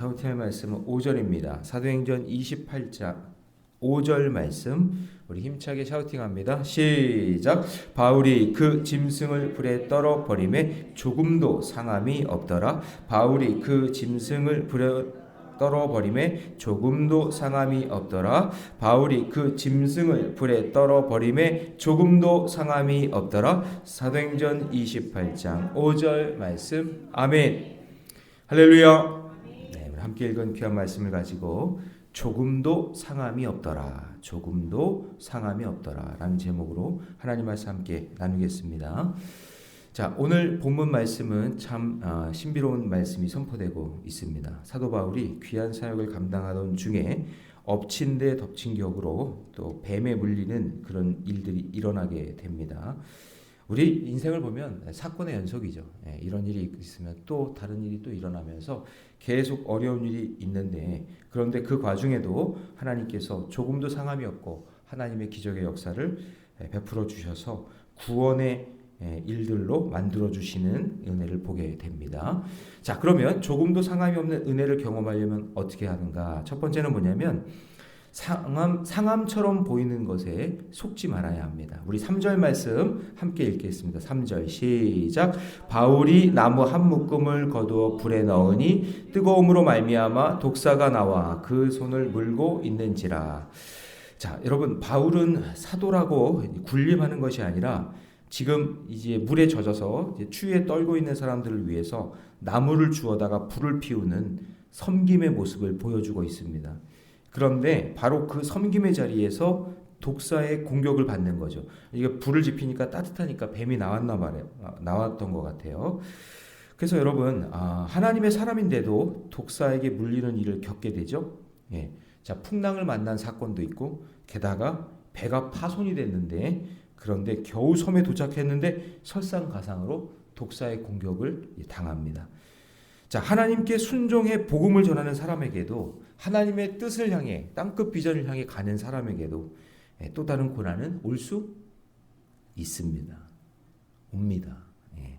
샤우팅할 말씀은 5절입니다. 사도행전 28장 5절 말씀 우리 힘차게 샤우팅합니다. 시작. 바울이 그 짐승을 불에 떨어 버림에 조금도 상함이 없더라. 바울이 그 짐승을 불에 떨어 버림에 조금도 상함이 없더라. 바울이 그 짐승을 불에 떨어 버림에 조금도 상함이 없더라. 사도행전 28장 5절 말씀. 아멘. 할렐루야. 함께 읽은 귀한 말씀을 가지고 조금도 상함이 없더라. 조금도 상함이 없더라. 라는 제목으로 하나님 말씀 함께 나누겠습니다. 자, 오늘 본문 말씀은 참 아, 신비로운 말씀이 선포되고 있습니다. 사도 바울이 귀한 사역을 감당하던 중에 엎친 데 덮친 격으로 또 뱀에 물리는 그런 일들이 일어나게 됩니다. 우리 인생을 보면 사건의 연속이죠. 예, 이런 일이 있으면 또 다른 일이 또 일어나면서 계속 어려운 일이 있는데 그런데 그 과정에도 하나님께서 조금도 상함이 없고 하나님의 기적의 역사를 예, 베풀어 주셔서 구원의 예, 일들로 만들어 주시는 은혜를 보게 됩니다. 자, 그러면 조금도 상함이 없는 은혜를 경험하려면 어떻게 하는가? 첫 번째는 뭐냐면 상함, 상함처럼 보이는 것에 속지 말아야 합니다. 우리 3절 말씀 함께 읽겠습니다. 3절 시작. 바울이 나무 한 묶음을 거두어 불에 넣으니 뜨거움으로 말미암아 독사가 나와 그 손을 물고 있는지라. 자, 여러분 바울은 사도라고 군림하는 것이 아니라 지금 이제 물에 젖어서 추위에 떨고 있는 사람들을 위해서 나무를 주워다가 불을 피우는 섬김의 모습을 보여주고 있습니다. 그런데 바로 그 섬김의 자리에서 독사의 공격을 받는 거죠. 이게 불을 지피니까 따뜻하니까 뱀이 나왔나 말이에요. 나왔던 것 같아요. 그래서 여러분 아, 하나님의 사람인데도 독사에게 물리는 일을 겪게 되죠. 예. 자 풍랑을 만난 사건도 있고 게다가 배가 파손이 됐는데 그런데 겨우 섬에 도착했는데 설상가상으로 독사의 공격을 당합니다. 자 하나님께 순종해 복음을 전하는 사람에게도 하나님의 뜻을 향해 땅끝 비전을 향해 가는 사람에게도 예, 또 다른 고난은 올 수 있습니다. 옵니다. 예.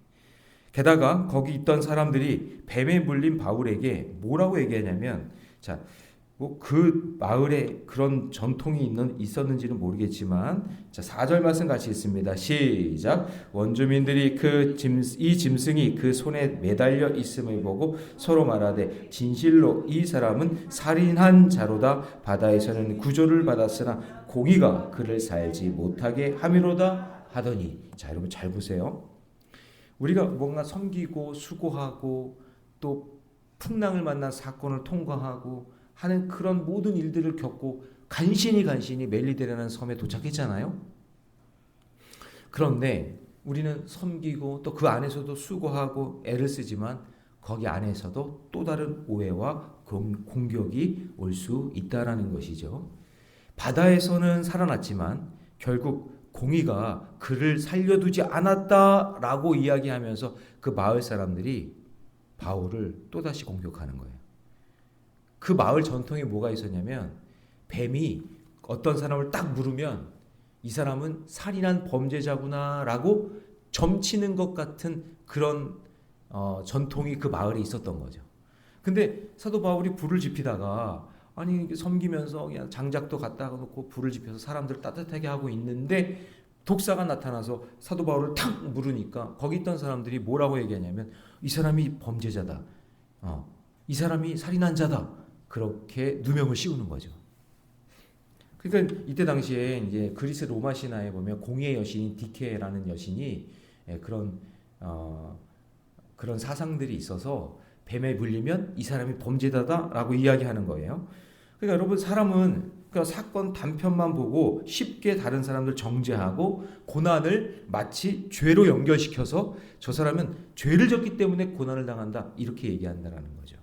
게다가 거기 있던 사람들이 뱀에 물린 바울에게 뭐라고 얘기하냐면 자, 뭐 그 마을에 그런 전통이 있는 있었는지는 모르겠지만 자, 4절 말씀 같이 있습니다. 시작. 원주민들이 그 짐 이 짐승이 그 손에 매달려 있음을 보고 서로 말하되 진실로 이 사람은 살인한 자로다 바다에서는 구조를 받았으나 공의가 그를 살지 못하게 함이로다 하더니 자, 여러분 잘 보세요. 우리가 뭔가 섬기고 수고하고 또 풍랑을 만난 사건을 통과하고 하는 그런 모든 일들을 겪고 간신히 간신히 멜리데라는 섬에 도착했잖아요. 그런데 우리는 섬기고 또 그 안에서도 수고하고 애를 쓰지만 거기 안에서도 또 다른 오해와 공격이 올 수 있다라는 것이죠. 바다에서는 살아났지만 결국 공의가 그를 살려두지 않았다라고 이야기하면서 그 마을 사람들이 바울을 또다시 공격하는 거예요. 그 마을 전통에 뭐가 있었냐면 뱀이 어떤 사람을 딱 물으면 이 사람은 살인한 범죄자구나라고 점치는 것 같은 그런 어, 전통이 그 마을에 있었던 거죠. 근데 사도 바울이 불을 지피다가 아니 섬기면서 그냥 장작도 갖다 놓고 불을 지펴서 사람들을 따뜻하게 하고 있는데 독사가 나타나서 사도 바울을 탁 물으니까 거기 있던 사람들이 뭐라고 얘기하냐면 이 사람이 범죄자다. 어, 이 사람이 살인한 자다. 그렇게 누명을 씌우는 거죠. 그러니까 이때 당시에 이제 그리스 로마 신화에 보면 공의의 여신인 디케라는 여신이 예, 그런 어, 그런 사상들이 있어서 뱀에 물리면 이 사람이 범죄자다라고 이야기하는 거예요. 그러니까 여러분 사람은 그 사건 단편만 보고 쉽게 다른 사람들 정죄하고 고난을 마치 죄로 연결시켜서 저 사람은 죄를 졌기 때문에 고난을 당한다 이렇게 얘기한다라는 거죠.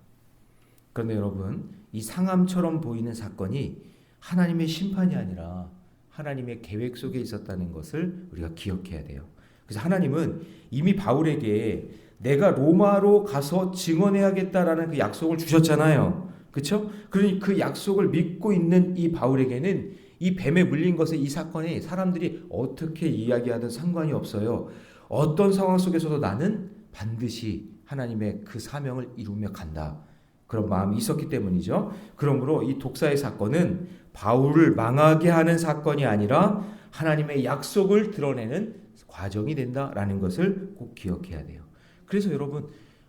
그런데 여러분 이 상함처럼 보이는 사건이 하나님의 심판이 아니라 하나님의 계획 속에 있었다는 것을 우리가 기억해야 돼요. 그래서 하나님은 이미 바울에게 내가 로마로 가서 증언해야겠다라는 그 약속을 주셨잖아요. 그렇죠? 그러니 그 약속을 믿고 있는 이 바울에게는 이 뱀에 물린 것의 이 사건이 사람들이 어떻게 이야기하든 상관이 없어요. 어떤 상황 속에서도 나는 반드시 하나님의 그 사명을 이루며 간다. 그런 마음이 있었기 때문이죠. 그러므로 이 독사의 사건은 바울을 망하게 하는 사건이 아니라 하나님의 약속을 드러내는 과정이 된다라는 것을 꼭 기억해야 돼요. 그래서 여러분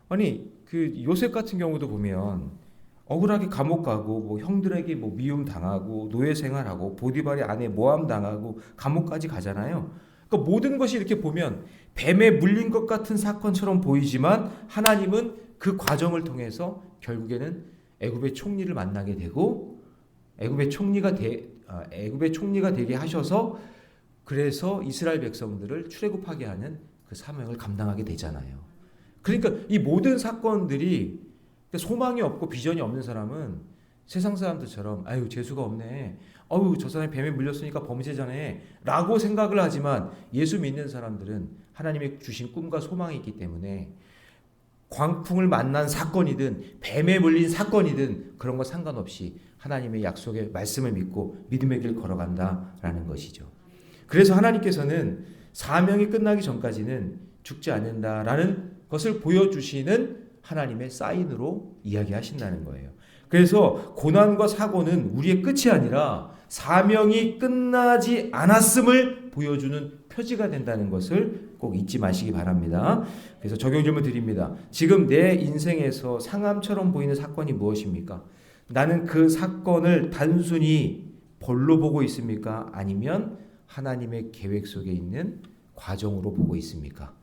아니 그 요셉 같은 경우도 보면 억울하게 감옥 가고 뭐 형들에게 뭐 미움 당하고 노예 생활하고 보디발의 아내 모함 당하고 감옥까지 가잖아요. 그러니까 모든 것이 이렇게 보면 뱀에 물린 것 같은 사건처럼 보이지만 하나님은 그 과정을 통해서 결국에는 애굽의 총리를 만나게 되고 애굽의 총리가 되 아, 애굽의 총리가 되게 하셔서 그래서 이스라엘 백성들을 출애굽하게 하는 그 사명을 감당하게 되잖아요. 그러니까 이 모든 사건들이 소망이 없고 비전이 없는 사람은 세상 사람들처럼 아유 재수가 없네. 어유 저 사람이 뱀에 물렸으니까 범죄자네. 라고 생각을 하지만 예수 믿는 사람들은 하나님의 주신 꿈과 소망이 있기 때문에 광풍을 만난 사건이든 뱀에 물린 사건이든 그런 거 상관없이 하나님의 약속의 말씀을 믿고 믿음의 길 걸어간다라는 것이죠. 그래서 하나님께서는 사명이 끝나기 전까지는 죽지 않는다라는 것을 보여주시는 하나님의 사인으로 이야기하신다는 거예요. 그래서 고난과 사고는 우리의 끝이 아니라 사명이 끝나지 않았음을 보여주는 표지가 된다는 것을 꼭 잊지 마시기 바랍니다. 그래서 적용 질문 드립니다. 지금 내 인생에서 상암처럼 보이는 사건이 무엇입니까? 나는 그 사건을 단순히 벌로 보고 있습니까? 아니면 하나님의 계획 속에 있는 과정으로 보고 있습니까?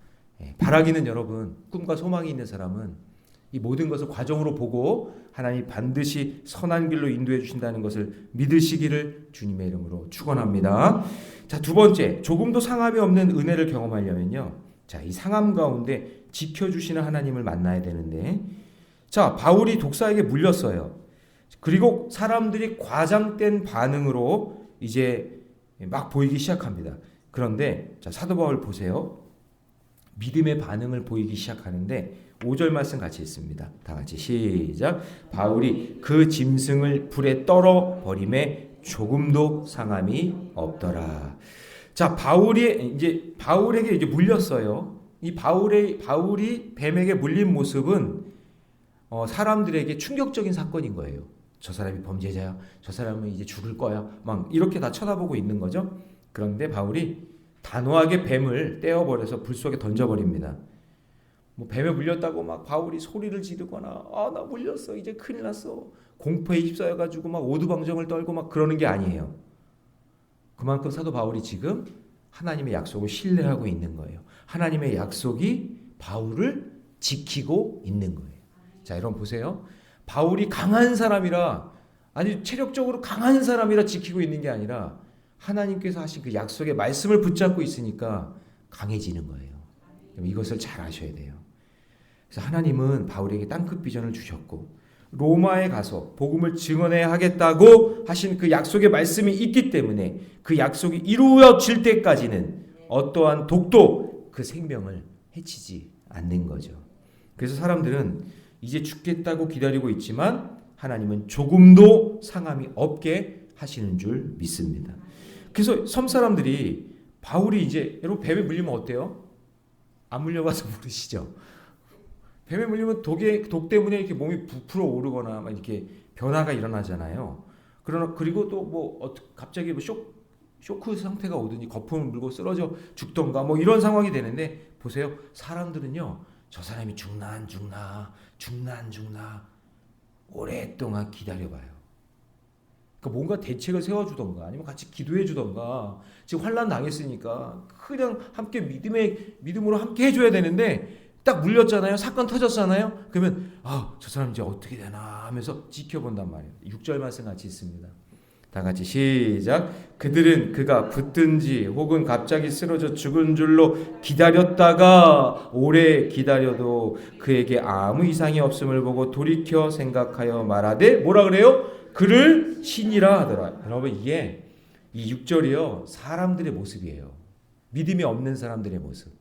예, 바라기는 여러분 꿈과 소망이 있는 사람은 이 모든 것을 과정으로 보고 하나님 반드시 선한 길로 인도해 주신다는 것을 믿으시기를 주님의 이름으로 축원합니다. 자, 두 번째, 조금도 상함이 없는 은혜를 경험하려면요. 자, 이 상함 가운데 지켜 주시는 하나님을 만나야 되는데 자, 바울이 독사에게 물렸어요. 그리고 사람들이 과장된 반응으로 이제 막 보이기 시작합니다. 그런데 자, 사도 바울 보세요. 믿음의 반응을 보이기 시작하는데 5절 말씀 같이 읽습니다. 다 같이 시작. 바울이 그 짐승을 불에 떨어 버림에 조금도 상함이 없더라. 자, 바울이 이제 바울에게 이제 물렸어요. 이 바울의 바울이 뱀에게 물린 모습은 어, 사람들에게 충격적인 사건인 거예요. 저 사람이 범죄자야. 저 사람은 이제 죽을 거야. 막 이렇게 다 쳐다보고 있는 거죠. 그런데 바울이 단호하게 뱀을 떼어버려서 불 속에 던져버립니다. 뭐 뱀에 물렸다고 막 바울이 소리를 지르거나 아 나 물렸어 이제 큰일 났어 공포에 휩싸여 가지고 막 오두방정을 떨고 막 그러는 게 아니에요. 그만큼 사도 바울이 지금 하나님의 약속을 신뢰하고 있는 거예요. 하나님의 약속이 바울을 지키고 있는 거예요. 자, 여러분 보세요. 바울이 강한 사람이라 아주 체력적으로 강한 사람이라 지키고 있는 게 아니라 하나님께서 하신 그 약속의 말씀을 붙잡고 있으니까 강해지는 거예요. 이것을 잘 아셔야 돼요. 그래서 하나님은 바울에게 땅끝 비전을 주셨고 로마에 가서 복음을 증언해야 하겠다고 하신 그 약속의 말씀이 있기 때문에 그 약속이 이루어질 때까지는 어떠한 독도 그 생명을 해치지 않는 거죠. 그래서 사람들은 이제 죽겠다고 기다리고 있지만 하나님은 조금도 상함이 없게 하시는 줄 믿습니다. 그래서 섬 사람들이 바울이 이제 여러분 뱀에 물리면 어때요? 안 물려봐서 모르시죠? 뱀에 물리면 독에 독 때문에 이렇게 몸이 부풀어 오르거나 막 이렇게 변화가 일어나잖아요. 그러나 그리고 또 뭐 갑자기 뭐 쇼, 쇼크 상태가 오더니 거품을 물고 쓰러져 죽던가 뭐 이런 상황이 되는데 보세요. 사람들은요. 저 사람이 죽나 안 죽나 죽나 안 죽나 오랫동안 기다려봐요. 그러니까 뭔가 대책을 세워주던가 아니면 같이 기도해주던가 지금 환란 당했으니까 그냥 함께 믿음의 믿음으로 함께 해줘야 되는데 딱 물렸잖아요. 사건 터졌잖아요. 그러면 아, 저 사람 이제 어떻게 되나 하면서 지켜본단 말이에요. 6절 말씀 같이 있습니다. 다 같이 시작. 그들은 그가 붙든지 혹은 갑자기 쓰러져 죽은 줄로 기다렸다가 오래 기다려도 그에게 아무 이상이 없음을 보고 돌이켜 생각하여 말하되 뭐라 그래요? 그를 신이라 하더라. 여러분 이게 이 6절이요. 사람들의 모습이에요. 믿음이 없는 사람들의 모습.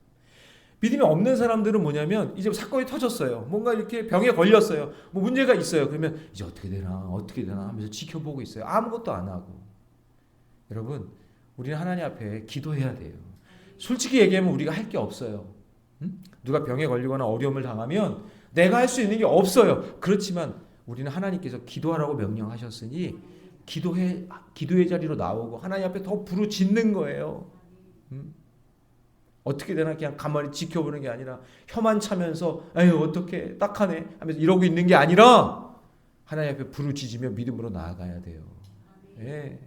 믿음이 없는 사람들은 뭐냐면 이제 사건이 터졌어요. 뭔가 이렇게 병에 걸렸어요. 뭐 문제가 있어요. 그러면 이제 어떻게 되나 어떻게 되나 하면서 지켜보고 있어요. 아무것도 안 하고. 여러분 우리는 하나님 앞에 기도해야 돼요. 솔직히 얘기하면 우리가 할 게 없어요. 응? 누가 병에 걸리거나 어려움을 당하면 내가 할 수 있는 게 없어요. 그렇지만 우리는 하나님께서 기도하라고 명령하셨으니 기도해 기도의 자리로 나오고 하나님 앞에 더 부르짖는 거예요. 음? 어떻게 되나 그냥 가만히 지켜보는 게 아니라 혀만 차면서 에휴 어떻게 딱하네 하면서 이러고 있는 게 아니라 하나님 앞에 부르짖으며 믿음으로 나아가야 돼요. 예.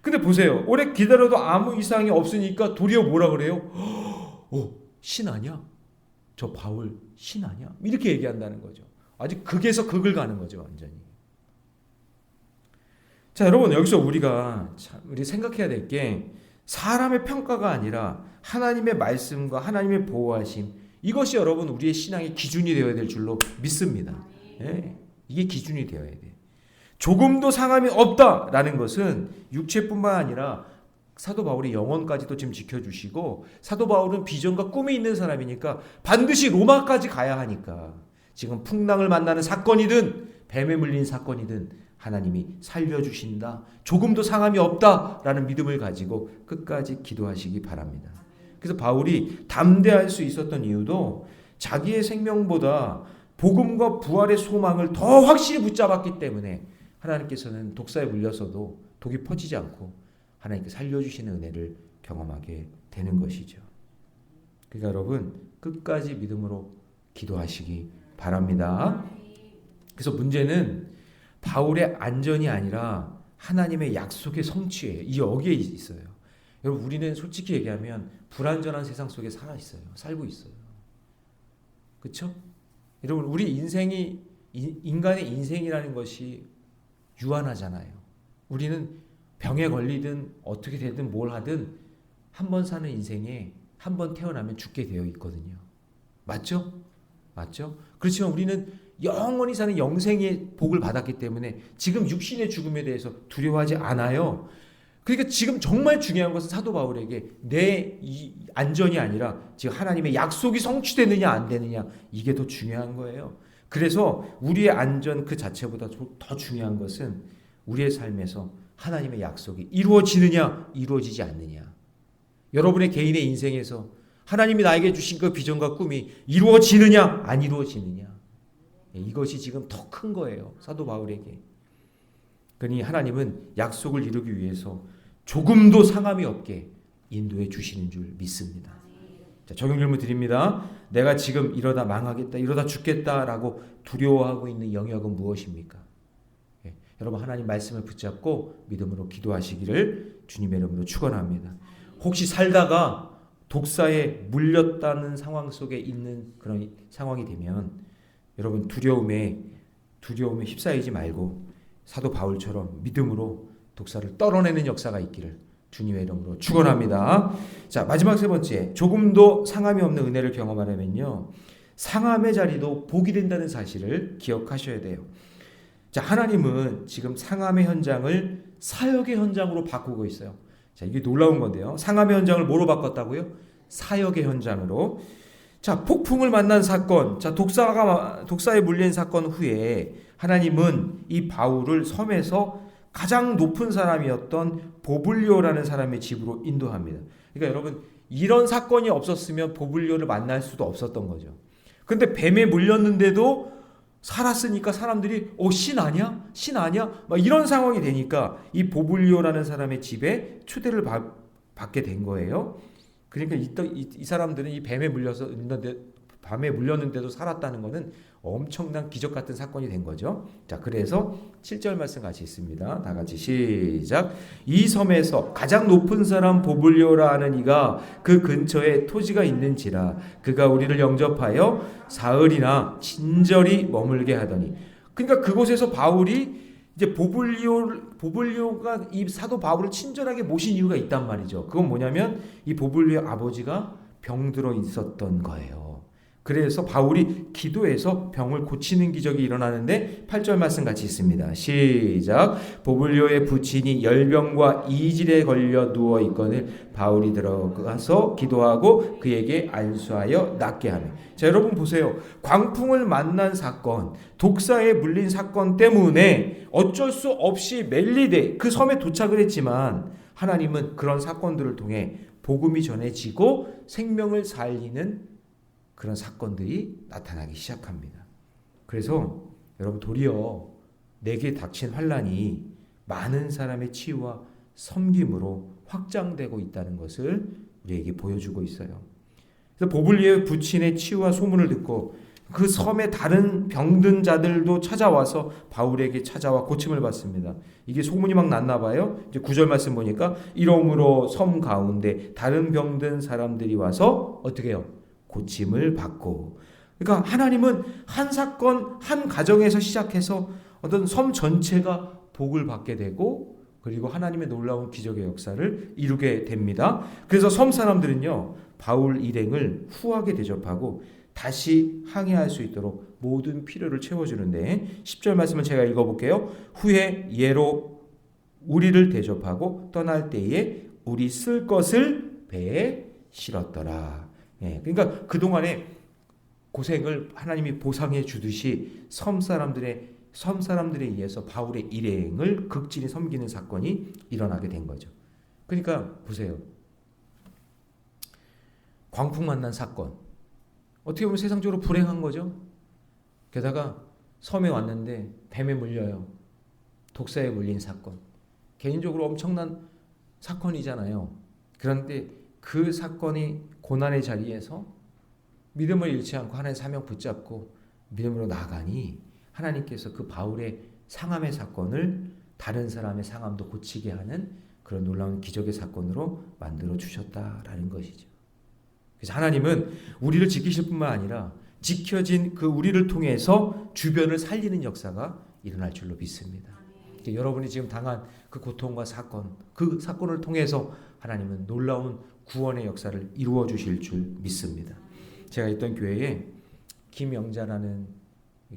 근데 보세요. 오래 기다려도 아무 이상이 없으니까 도리어 뭐라 그래요? 어, 신 아니야? 저 바울 신 아니야? 이렇게 얘기한다는 거죠. 아직 극에서 극을 가는 거죠, 완전히. 자, 여러분 여기서 우리가 참 우리 생각해야 될게 사람의 평가가 아니라 하나님의 말씀과 하나님의 보호하심 이것이 여러분 우리의 신앙의 기준이 되어야 될 줄로 믿습니다. 예, 이게 기준이 되어야 돼. 조금도 상함이 없다라는 것은 육체뿐만 아니라 사도 바울의 영혼까지도 지금 지켜주시고 사도 바울은 비전과 꿈이 있는 사람이니까 반드시 로마까지 가야 하니까 지금 풍랑을 만나는 사건이든 뱀에 물린 사건이든 하나님이 살려주신다. 조금도 상함이 없다 라는 믿음을 가지고 끝까지 기도하시기 바랍니다. 그래서 바울이 담대할 수 있었던 이유도 자기의 생명보다 복음과 부활의 소망을 더 확실히 붙잡았기 때문에 하나님께서는 독사에 물려서도 독이 퍼지지 않고 하나님께 살려주시는 은혜를 경험하게 되는 것이죠. 그러니까 여러분 끝까지 믿음으로 기도하시기 바랍니다. 그래서 문제는 바울의 안전이 아니라 하나님의 약속의 성취예요. 이 여기에 있어요. 여러분 우리는 솔직히 얘기하면 불안전한 세상 속에 살아 있어요. 살고 있어요. 그렇죠? 여러분 우리 인생이 인간의 인생이라는 것이 유한하잖아요. 우리는 병에 걸리든 어떻게 되든 뭘 하든 한 번 사는 인생에 한 번 태어나면 죽게 되어 있거든요. 맞죠? 맞죠? 그렇지만 우리는 영원히 사는 영생의 복을 받았기 때문에 지금 육신의 죽음에 대해서 두려워하지 않아요. 그러니까 지금 정말 중요한 것은 사도 바울에게 내 안전이 아니라 지금 하나님의 약속이 성취되느냐 안 되느냐 이게 더 중요한 거예요. 그래서 우리의 안전 그 자체보다 더 중요한 것은 우리의 삶에서 하나님의 약속이 이루어지느냐 이루어지지 않느냐. 여러분의 개인의 인생에서 하나님이 나에게 주신 그 비전과 꿈이 이루어지느냐 안 이루어지느냐. 이것이 지금 더 큰 거예요. 사도 바울에게. 그러니 하나님은 약속을 이루기 위해서 조금도 상함이 없게 인도해 주시는 줄 믿습니다. 자, 적용 질문 드립니다. 내가 지금 이러다 망하겠다, 이러다 죽겠다라고 두려워하고 있는 영역은 무엇입니까? 예, 여러분 하나님 말씀을 붙잡고 믿음으로 기도하시기를 주님의 이름으로 축원합니다. 혹시 살다가 독사에 물렸다는 상황 속에 있는 그런 상황이 되면 여러분 두려움에 두려움에 휩싸이지 말고 사도 바울처럼 믿음으로 독사를 떨어내는 역사가 있기를 주님의 이름으로 축원합니다. 자 마지막 세 번째 조금도 상함이 없는 은혜를 경험하려면요 상함의 자리도 복이 된다는 사실을 기억하셔야 돼요. 자 하나님은 지금 상함의 현장을 사역의 현장으로 바꾸고 있어요. 자 이게 놀라운 건데요. 상함의 현장을 뭐로 바꿨다고요? 사역의 현장으로. 자 폭풍을 만난 사건, 자 독사가 독사에 물린 사건 후에 하나님은 이 바울을 섬에서 가장 높은 사람이었던 보블리오라는 사람의 집으로 인도합니다. 그러니까 여러분 이런 사건이 없었으면 보블리오를 만날 수도 없었던 거죠. 근데 뱀에 물렸는데도 살았으니까 사람들이 어 신 아니야? 신 아니야? 막 이런 상황이 되니까 이 보블리오라는 사람의 집에 초대를 받, 받게 된 거예요. 그러니까 이, 이, 이 사람들은 이 뱀에 물려서 있는데 밤에 물렸는데도 살았다는 것은 엄청난 기적 같은 사건이 된 거죠. 자, 그래서 7절 말씀 같이 있습니다. 다 같이 시작. 이 섬에서 가장 높은 사람 보블리오라 하는 이가 그 근처에 토지가 있는지라 그가 우리를 영접하여 사흘이나 친절히 머물게 하더니 그러니까 그곳에서 바울이 이제 보블리오 보블리오가 이 사도 바울을 친절하게 모신 이유가 있단 말이죠. 그건 뭐냐면 이 보블리오 아버지가 병들어 있었던 거예요. 그래서 바울이 기도해서 병을 고치는 기적이 일어나는데 8절 말씀 같이 있습니다. 시작. 보블리오의 부친이 열병과 이질에 걸려 누워 있거늘 바울이 들어가서 기도하고 그에게 안수하여 낫게 하며. 자, 여러분 보세요. 광풍을 만난 사건, 독사에 물린 사건 때문에 어쩔 수 없이 멜리데 그 섬에 도착을 했지만 하나님은 그런 사건들을 통해 복음이 전해지고 생명을 살리는 그런 사건들이 나타나기 시작합니다. 그래서 여러분 도리어 내게 닥친 환란이 많은 사람의 치유와 섬김으로 확장되고 있다는 것을 우리에게 보여주고 있어요. 그래서 보블리의 부친의 치유와 소문을 듣고 그 섬의 다른 병든 자들도 찾아와서 바울에게 찾아와 고침을 받습니다. 이게 소문이 막 났나 봐요. 이제 구절 말씀 보니까 이러므로 섬 가운데 다른 병든 사람들이 와서 어떻게 해요? 고침을 받고. 그러니까 하나님은 한 사건, 한 가정에서 시작해서 어떤 섬 전체가 복을 받게 되고 그리고 하나님의 놀라운 기적의 역사를 이루게 됩니다. 그래서 섬 사람들은요, 바울 일행을 후하게 대접하고 다시 항해할 수 있도록 모든 필요를 채워주는데 10절 말씀을 제가 읽어볼게요. 후에 예로 우리를 대접하고 떠날 때에 우리 쓸 것을 배에 실었더라. 예, 그러니까 그 동안에 고생을 하나님이 보상해 주듯이 섬 사람들의 섬 사람들에 의해서 바울의 일행을 극진히 섬기는 사건이 일어나게 된 거죠. 그러니까 보세요. 광풍 만난 사건. 어떻게 보면 세상적으로 불행한 거죠. 게다가 섬에 왔는데 뱀에 물려요. 독사에 물린 사건. 개인적으로 엄청난 사건이잖아요. 그런데 그 사건이 고난의 자리에서 믿음을 잃지 않고 하나님의 사명 붙잡고 믿음으로 나가니 하나님께서 그 바울의 상함의 사건을 다른 사람의 상함도 고치게 하는 그런 놀라운 기적의 사건으로 만들어 주셨다라는 것이죠. 그래서 하나님은 우리를 지키실 뿐만 아니라 지켜진 그 우리를 통해서 주변을 살리는 역사가 일어날 줄로 믿습니다. 여러분이 지금 당한 그 고통과 사건, 그 사건을 통해서 하나님은 놀라운 구원의 역사를 이루어 주실 줄 믿습니다. 제가 있던 교회에 김영자라는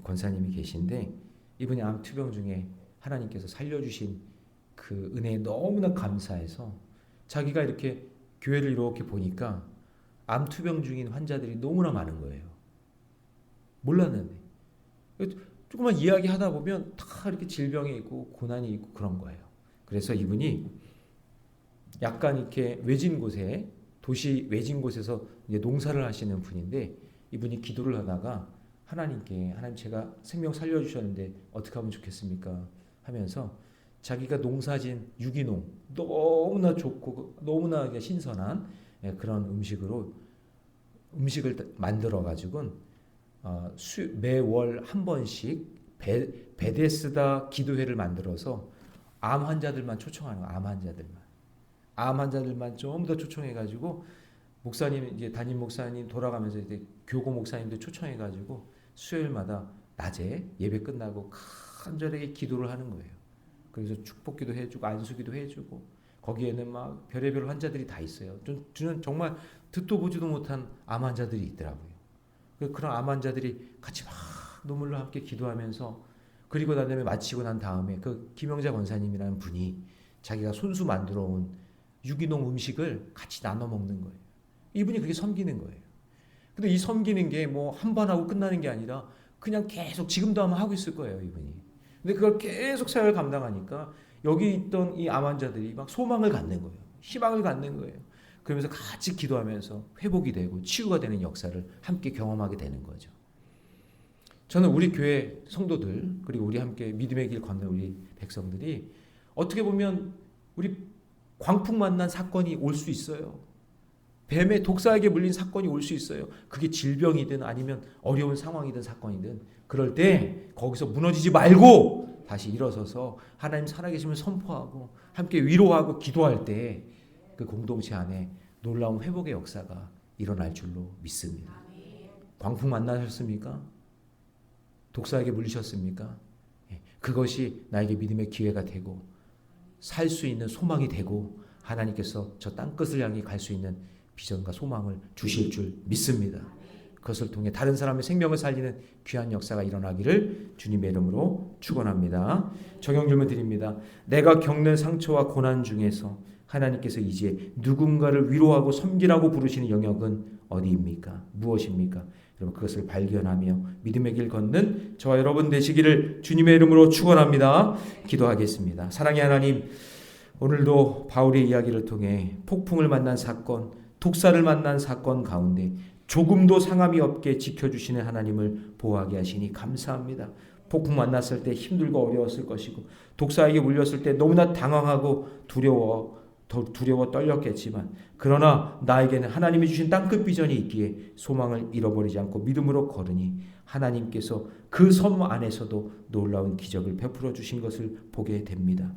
권사님이 계신데 이분이 암 투병 중에 하나님께서 살려주신 그 은혜에 너무나 감사해서 자기가 이렇게 교회를 이렇게 보니까 암 투병 중인 환자들이 너무나 많은 거예요. 몰랐는데 조금만 이야기하다 보면 다 이렇게 질병이 있고 고난이 있고 그런 거예요. 그래서 이분이 약간 이렇게 외진 곳에 도시 외진 곳에서 농사를 하시는 분인데 이분이 기도를 하다가 하나님께 하나님 제가 생명 살려주셨는데 어떻게 하면 좋겠습니까? 하면서 자기가 농사진 유기농 너무나 좋고 너무나 신선한 예, 그런 음식으로 음식을 만들어 가지고 어, 매월 한 번씩 베, 베데스다 기도회를 만들어서 암 환자들만 초청하는 거, 암 환자들만 암 환자들만 좀 더 초청해 가지고 목사님 이제 담임 목사님 돌아가면서 이제 교고 목사님도 초청해 가지고 수요일마다 낮에 예배 끝나고 간절하게 기도를 하는 거예요. 그래서 축복기도 해주고 안수기도 해주고 거기에는 막 별의별 환자들이 다 있어요. 저는 정말 듣도 보지도 못한 암 환자들이 있더라고요. 그 그런 암 환자들이 같이 막 눈물로 함께 기도하면서 그리고 난 다음에 마치고 난 다음에 그 김영자 권사님이라는 분이 자기가 손수 만들어 온 유기농 음식을 같이 나눠 먹는 거예요. 이분이 그게 섬기는 거예요. 근데 이 섬기는 게 뭐 한 번 하고 끝나는 게 아니라 그냥 계속 지금도 아마 하고 있을 거예요, 이분이. 근데 그걸 계속 사역을 감당하니까 여기 있던 이 암 환자들이 막 소망을 갖는 거예요. 희망을 갖는 거예요. 그러면서 같이 기도하면서 회복이 되고 치유가 되는 역사를 함께 경험하게 되는 거죠. 저는 우리 교회 성도들 그리고 우리 함께 믿음의 길 걷는 우리 백성들이 어떻게 보면 우리 광풍 만난 사건이 올 수 있어요. 뱀의 독사에게 물린 사건이 올 수 있어요. 그게 질병이든 아니면 어려운 상황이든 사건이든 그럴 때 거기서 무너지지 말고 다시 일어서서 하나님 살아계심을 선포하고 함께 위로하고 기도할 때 그 공동체 안에 놀라운 회복의 역사가 일어날 줄로 믿습니다. 광풍 만나셨습니까? 독사에게 물리셨습니까? 예, 그것이 나에게 믿음의 기회가 되고 살 수 있는 소망이 되고 하나님께서 저 땅끝을 향해 갈 수 있는 비전과 소망을 주실 줄 믿습니다. 그것을 통해 다른 사람의 생명을 살리는 귀한 역사가 일어나기를 주님의 이름으로 축원합니다. 적용 질문 드립니다. 내가 겪는 상처와 고난 중에서 하나님께서 이제 누군가를 위로하고 섬기라고 부르시는 영역은 어디입니까? 무엇입니까? 여러분 그것을 발견하며 믿음의 길 걷는 저와 여러분 되시기를 주님의 이름으로 축원합니다. 기도하겠습니다. 사랑의 하나님, 오늘도 바울의 이야기를 통해 폭풍을 만난 사건, 독사를 만난 사건 가운데 조금도 상함이 없게 지켜주시는 하나님을 보호하게 하시니 감사합니다. 폭풍 만났을 때 힘들고 어려웠을 것이고 독사에게 물렸을 때 너무나 당황하고 두려워 더 두려워 떨렸겠지만 그러나 나에게는 하나님이 주신 땅끝 비전이 있기에 소망을 잃어버리지 않고 믿음으로 걸으니 하나님께서 그섬 안에서도 놀라운 기적을 베풀어 주신 것을 보게 됩니다.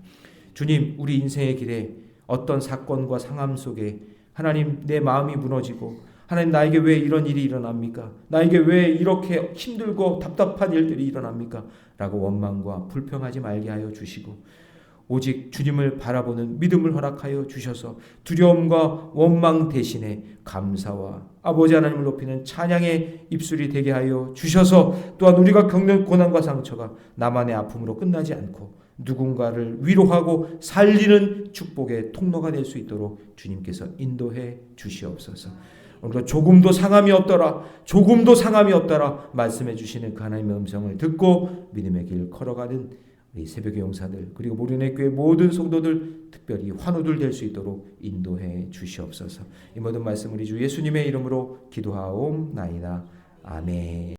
주님, 우리 인생의 길에 어떤 사건과 상함 속에 하나님 내 마음이 무너지고 하나님 나에게 왜 이런 일이 일어납니까? 나에게 왜 이렇게 힘들고 답답한 일들이 일어납니까? 라고 원망과 불평하지 말게 하여 주시고 오직 주님을 바라보는 믿음을 허락하여 주셔서 두려움과 원망 대신에 감사와 아버지 하나님을 높이는 찬양의 입술이 되게 하여 주셔서 또한 우리가 겪는 고난과 상처가 나만의 아픔으로 끝나지 않고 누군가를 위로하고 살리는 축복의 통로가 될 수 있도록 주님께서 인도해 주시옵소서. 오늘도 조금도 상함이 없더라, 조금도 상함이 없더라 말씀해 주시는 그 하나님의 음성을 듣고 믿음의 길 걸어가는 우리 새벽의 용사들 그리고 모르는 교회 모든 성도들 특별히 환우들 될 수 있도록 인도해 주시옵소서. 이 모든 말씀 우리 주 예수님의 이름으로 기도하옵나이다. 아멘.